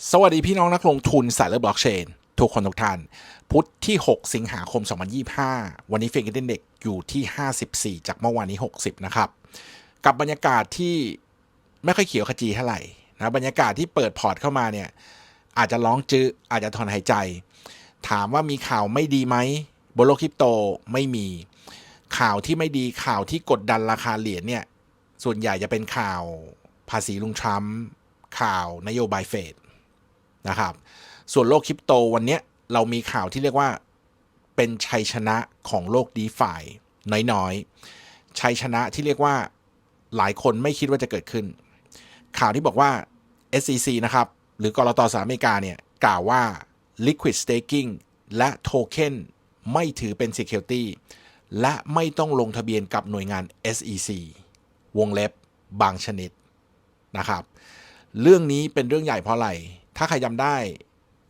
สวัสดีพี่น้องนักลงทุนสายเลือดบล็อกเชน ทุกคนทุกท่าน พุธที่ 6 สิงหาคม 2025 วันนี้เฟกเดนเด็กอยู่ที่ 54 จากเมื่อวานนี้ 60 นะครับ กับบรรยากาศที่ไม่ค่อยเขียวขจีเท่าไหร่นะบรรยากาศที่เปิดพอร์ตเข้ามาเนี่ย อาจจะร้องจื้ออาจจะถอนหายใจ ถามว่ามีข่าวไม่ดีไหมบนโลกคริปโตไม่มีข่าวที่ไม่ดีข่าวที่กดดันราคาเหรียญเนี่ยส่วนใหญ่จะเป็นข่าวภาษีลุงทรัมป์ข่าวนโยบายเฟด นะครับ ส่วนโลกคริปโตวันนี้เรามีข่าวที่เรียกว่าเป็นชัยชนะของโลกดีฟาน้อยๆ ชัยชนะที่เรียกว่าหลายคนไม่คิดว่าจะเกิดขึ้น ข่าวที่บอกว่า SEC นะครับ หรือกรตสหรัฐอเมริกาเนี่ย กล่าวว่า liquid staking และโทเค็นไม่ถือเป็น security และไม่ต้องลงทะเบียนกับหน่วยงาน SEC วงเล็บบางชนิดนะครับ เรื่องนี้เป็นเรื่องใหญ่เพราะอะไร ถ้าใครจำได้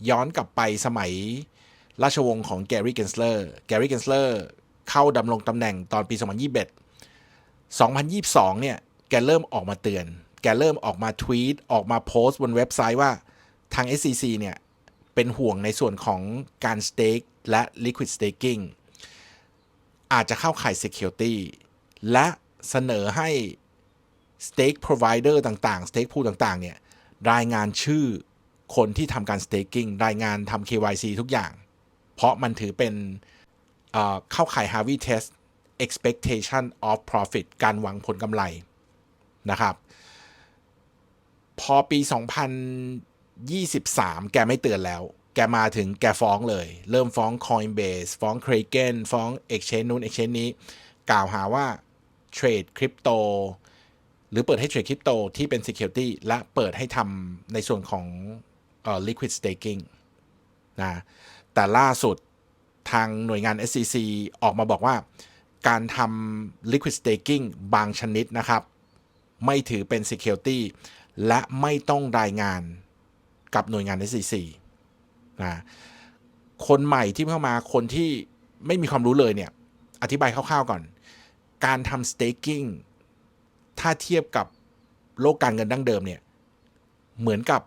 ย้อนกลับไปสมัยราชวงศ์ของแกรี่เกนสเลอร์ แกรี่เกนสเลอร์เข้าดำรงตำแหน่งตอนปี 2021 2022 เนี่ย แกเริ่มออกมาเตือน แกเริ่มออกมาทวีต ออกมาโพสต์บนเว็บไซต์ว่าทาง SEC เนี่ย เป็นห่วงในส่วนของการสเต็กและ liquid staking อาจจะเข้าข่าย security และเสนอให้ stake provider ต่างๆ stake pool ต่าง ๆ เนี่ย รายงานชื่อ คนที่ทำการ staking รายงานทำ KYC ทุกอย่าง เพราะมันถือเป็นเข้าข่าย Harvey test expectation of profit การหวังผลกำไรนะครับ พอปี 2023 แกไม่เตือนแล้ว แกมาถึงแกฟ้องเลย เริ่มฟ้อง Coinbase ฟ้อง Kraken ฟ้อง Exchange นู้น Exchange นี้ กล่าวหาว่าเทรดคริปโตหรือเปิดให้เทรดคริปโตที่เป็น Security และเปิดให้ทำในส่วนของ Liquid Staking นะแต่ล่าสุดทางหน่วยงาน SEC ออกมาบอกว่า การทำ Liquid Staking บางชนิดนะครับ ไม่ถือเป็น Security และไม่ต้องรายงานกับหน่วยงาน SEC นะคนใหม่ที่เข้ามาคนที่ไม่มีความรู้เลยเนี่ย อธิบายคร่าวๆก่อน การทำ staking ถ้าเทียบกับโลกการเงินดั้งเดิมเนี่ย เหมือนกับ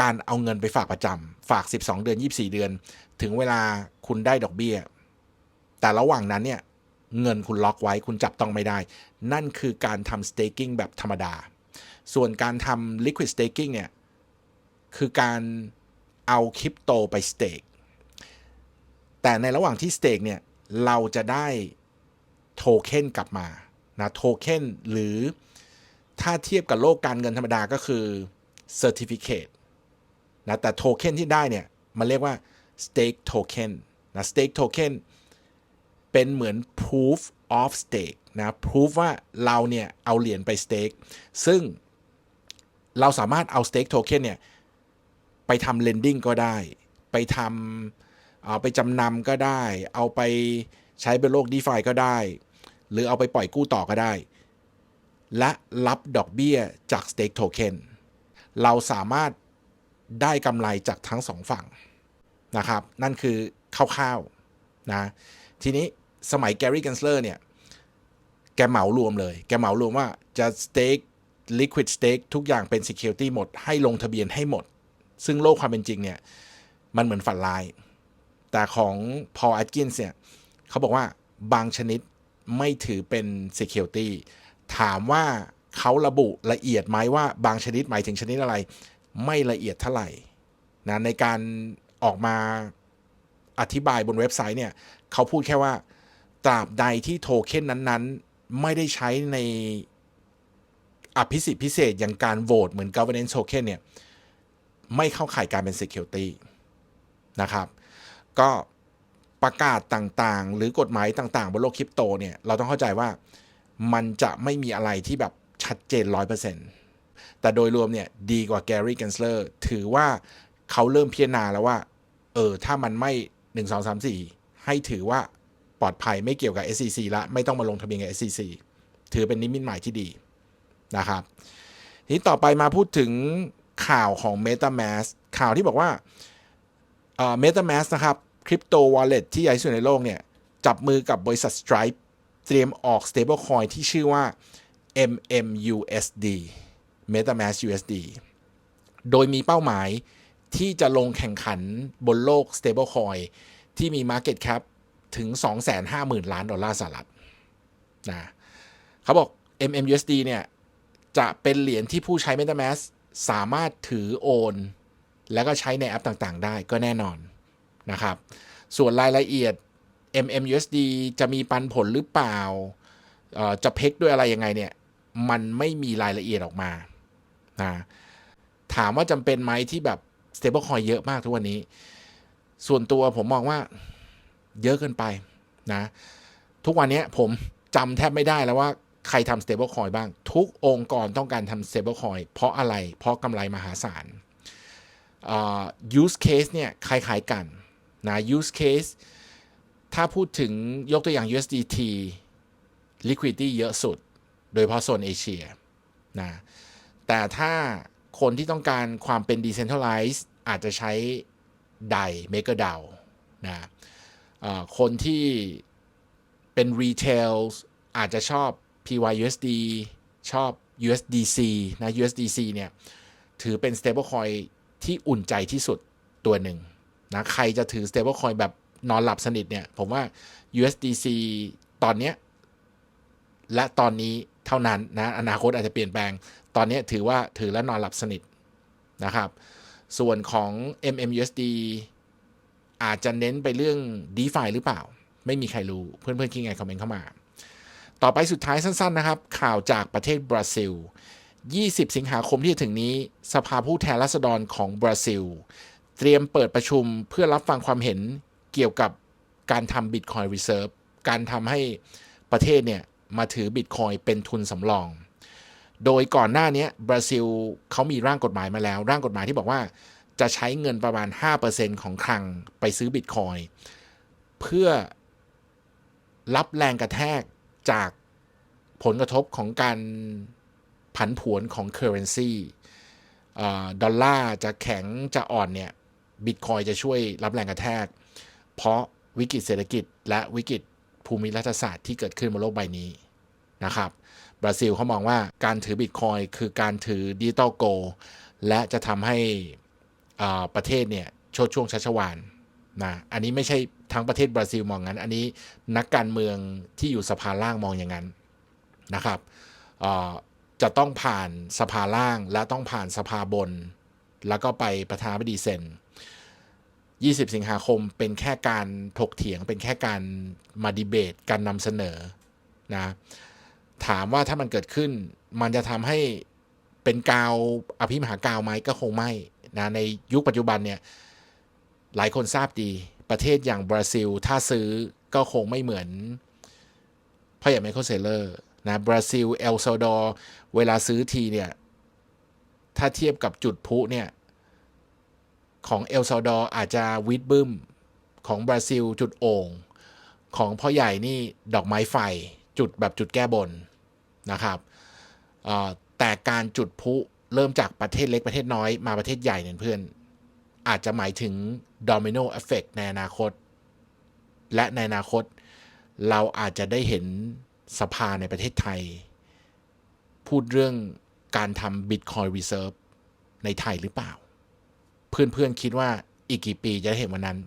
การเอาเงินไปฝากประจำฝาก 12 เดือน 24 เดือน ถึงเวลาคุณได้ดอกเบี้ย แต่ระหว่างนั้นเนี่ยเงินคุณล็อกไว้คุณจับต้องไม่ได้ นั่นคือการทำ staking แบบธรรมดา ส่วนการทำ liquid staking เนี่ย คือการเอาคริปโตไป stake แต่ในระหว่างที่ stake เนี่ย เราจะได้โทเค็นกลับมานะโทเค็นหรือถ้าเทียบกับโลกการเงินธรรมดาก็คือ Certificate นะแต่โทเค็นที่ได้เนี่ยมันเรียกว่า Stake Token นะ Stake Token เป็นเหมือน proof of stake นะ proof ว่าเราเนี่ยเอาเหรียญไป stake ซึ่งเราสามารถเอา stake token เนี่ยไปทำ lending ก็ได้ ไปทำเอาไปจำนำก็ได้ เอาไปใช้เป็นโลก DeFi ก็ได้ หรือเอาไปปล่อยกู้ต่อก็ได้ และรับดอกเบี้ยจาก Stake Token เราสามารถ ได้กำไรจากทั้งสองฝั่งนะครับ นั่นคือคร่าวๆนะทีนี้สมัยแกรี่กันสเลอร์เนี่ยแกเหมารวมเลย แกเหมารวมว่าจะ stake liquid stake ทุกอย่างเป็น security หมด ให้ลงทะเบียนให้หมด ซึ่งโลกความเป็นจริงเนี่ยมันเหมือนฝันร้าย แต่ของ Paul Atkins เนี่ยเขาบอกว่าบางชนิดไม่ถือเป็น security ถามว่าเขาระบุละเอียดไหมว่าบางชนิดหมายถึงชนิดอะไร ไม่ละเอียดเท่าไหร่นะในการออกมาอธิบายบนเว็บไซต์เนี่ยเขาพูดแค่ว่า ตราบใดที่โทเค็นนั้นๆ ไม่ได้ใช้ในอภิสิทธิพิเศษอย่างการโหวตเหมือน governance token เนี่ย ไม่เข้าข่ายการเป็น security นะครับ ก็ประกาศต่างๆ หรือกฎหมายต่างๆ บนโลกคริปโตเนี่ย เราต้องเข้าใจว่ามันจะไม่มีอะไรที่แบบชัดเจน 100% แต่โดยรวมเนี่ยดีกว่าแกรี่ g กนสเลอร์ถือว่าเขาเริ่มพิจารณาแล้วว่า เออ ถ้ามันไม่ 1 2 3 4 ให้ถือว่าปลอดภัยไม่เกี่ยวกับ SEC ละ ไม่ต้องมาลงทะเบียนกับ SEC ถือเป็นนิมิตหมายที่ดีนะครับ ทีต่อไปมาพูดถึงข่าวของ MetaMask ข่าวที่บอกว่าเอ่อ MetaMask นะครับคริปโตวอลเล็ตที่ใหญ่ที่สุดในโลกเนี่ย จับมือกับบริษัท Stripe เตรียมออก stablecoin ที่ชื่อว่า MMUSD MetaMask USD โดยมีเป้าหมายที่จะลงแข่งขันบนโลก stablecoin ที่มี market cap ถึง 250,000 ล้านดอลลาร์สหรัฐนะเขาบอก MMUSD เนี่ย จะเป็นเหรียญที่ผู้ใช้ MetaMask สามารถถือโอน แล้วก็ใช้ในแอปต่างๆ ได้ก็แน่นอนนะครับ ส่วนรายละเอียด MMUSD จะมีปันผลหรือเปล่า จะเพ็กด้วยอะไรยังไงเนี่ย มันไม่มีรายละเอียดออกมา นะถามว่าจำเป็นไหมที่แบบ stablecoin เยอะมากทุกวันนี้ ส่วนตัวผมมองว่าเยอะเกินไปนะ ทุกวันนี้ผมจำแทบไม่ได้แล้วว่าใครทำ stablecoin บ้าง ทุกองค์กรต้องการทำ stablecoin เพราะอะไร เพราะกำไรมหาศาลอ่า use case เนี่ยคล้ายๆกันนะ use case ถ้าพูดถึงยกตัวอย่าง USDT liquidity เยอะสุด โดยเฉพาะโซนเอเชียนะ แต่ถ้าคนที่ต้องการความเป็น decentralized อาจจะใช้ DAI Maker DAO นะคนที่เป็น retail อาจจะชอบ PYUSD ชอบ USDC นะ USDC เนี่ยถือเป็น stablecoin ที่อุ่นใจที่สุดตัวหนึ่งนะใครจะถือ stablecoin แบบนอนหลับสนิทเนี่ย ผมว่า USDC ตอนเนี้ยและตอนนี้ เท่านั้นนะอนาคตอาจจะเปลี่ยนแปลง ตอนนี้ถือว่าถือแล้วนอนหลับสนิทนะครับ ส่วนของ MMUSD อาจจะเน้นไปเรื่อง DeFi หรือเปล่า ไม่มีใครรู้เพื่อนๆคิดไงคอมเมนต์เข้ามา ต่อไปสุดท้ายสั้นๆนะครับ ข่าวจากประเทศบราซิล 20 สิงหาคมที่จะถึงนี้ สภาผู้แทนราษฎรของบราซิล เตรียมเปิดประชุมเพื่อรับฟังความเห็นเกี่ยวกับการทำ Bitcoin Reserve การทำให้ประเทศเนี่ย มาถือ Bitcoin เป็นทุนสำรอง โดยก่อนหน้านี้บราซิลเขามีร่างกฎหมายมาแล้ว ร่างกฎหมายที่บอกว่าจะใช้เงินประมาณ 5%ของคลังไปซื้อ Bitcoin เพื่อรับแรงกระแทกจากผลกระทบของการผันผวนของ Currency อ่าดอลลาร์จะแข็งจะอ่อนเนี่ยบิตคอยจะช่วยรับแรงกระแทก เพราะวิกฤตเศรษฐกิจและวิกฤต ภูมิรัฐศาสตร์ที่เกิดขึ้นบนโลกใบนี้นะครับบราซิลเขามองว่าการถือบิตคอยคือการถือดิจิตอลโกและจะทำให้อ่าประเทศเนี่ยชดช่วงชัชวานนะอันนี้ไม่ใช่ทั้งประเทศบราซิลมองงั้น อันนี้นักการเมืองที่อยู่สภาล่างมองอย่างนั้นนะครับอ่าจะต้องผ่านสภาล่างและต้องผ่านสภาบน แล้วก็ไปประธานาธิบดีเซ็น 20 สิงหาคมเป็นแค่การถกเถียง เป็นแค่การมาดีเบต การนำเสนอนะถามว่าถ้ามันเกิดขึ้น มันจะทำให้เป็นกาวอภิมหากาวไหมก็คงไม่นะในยุคปัจจุบันเนี่ยหลายคนทราบดีประเทศอย่างบราซิล ถ้าซื้อก็คงไม่เหมือนพ่อใหญ่ไมเคิลเซเลอร์นะบราซิลเอลซาดอร์เวลาซื้อทีเนี่ยถ้าเทียบกับจุดพุเนี่ย ของเอลซาดอร์อาจจะวิดบึ้ม ของบราซิลจุดโอ่งของพ่อใหญ่นี่ดอกไม้ไฟจุดแบบจุดแก้บนนะครับแต่การจุดพุเริ่มจากประเทศเล็กประเทศน้อยมาประเทศใหญ่เนี่ยเพื่อน อาจจะหมายถึงโดมิโนเอฟเฟกในอนาคต และในอนาคต เราอาจจะได้เห็นสภาในประเทศไทย พูดเรื่องการทำ Bitcoin Reserve ในไทยหรือเปล่า เพื่อนๆคิดว่าอีกกี่ปีจะได้เห็นวันนั้น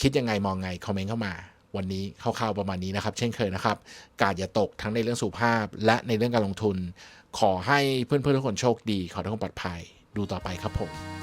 คิดยังไงมองไง คอมเมนต์เข้ามา วันนี้คร่าวๆประมาณนี้นะครับ เช่นเคยนะครับ กาดอย่าตกทั้งในเรื่องสุขภาพ และในเรื่องการลงทุน ขอให้เพื่อนๆทุกคนโชคดี ขอทุกคนปลอดภัย ดูต่อไปครับผม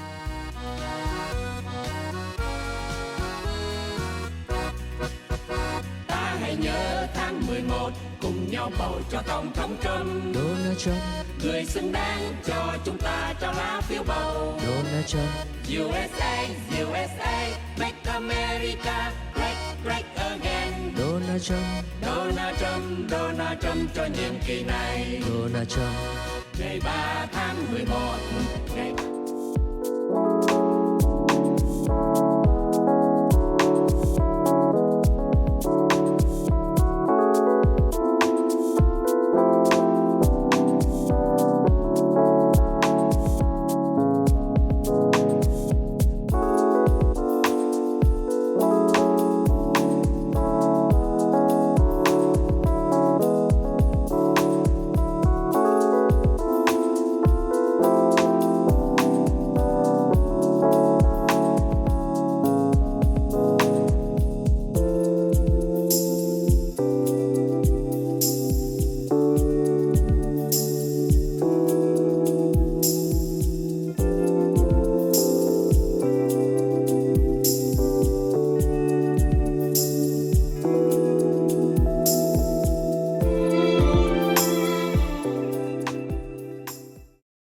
11 cùng nhau bầu cho tổng thống Trump. Donald Trump, người xứng đáng cho chúng ta trao lá phiếu bầu. Donald Trump, USA USA make America great great again. Donald Trump, Donald Trump Donald Trump cho nhiệm kỳ này. Donald Trump. ngày 3 tháng 11 ngày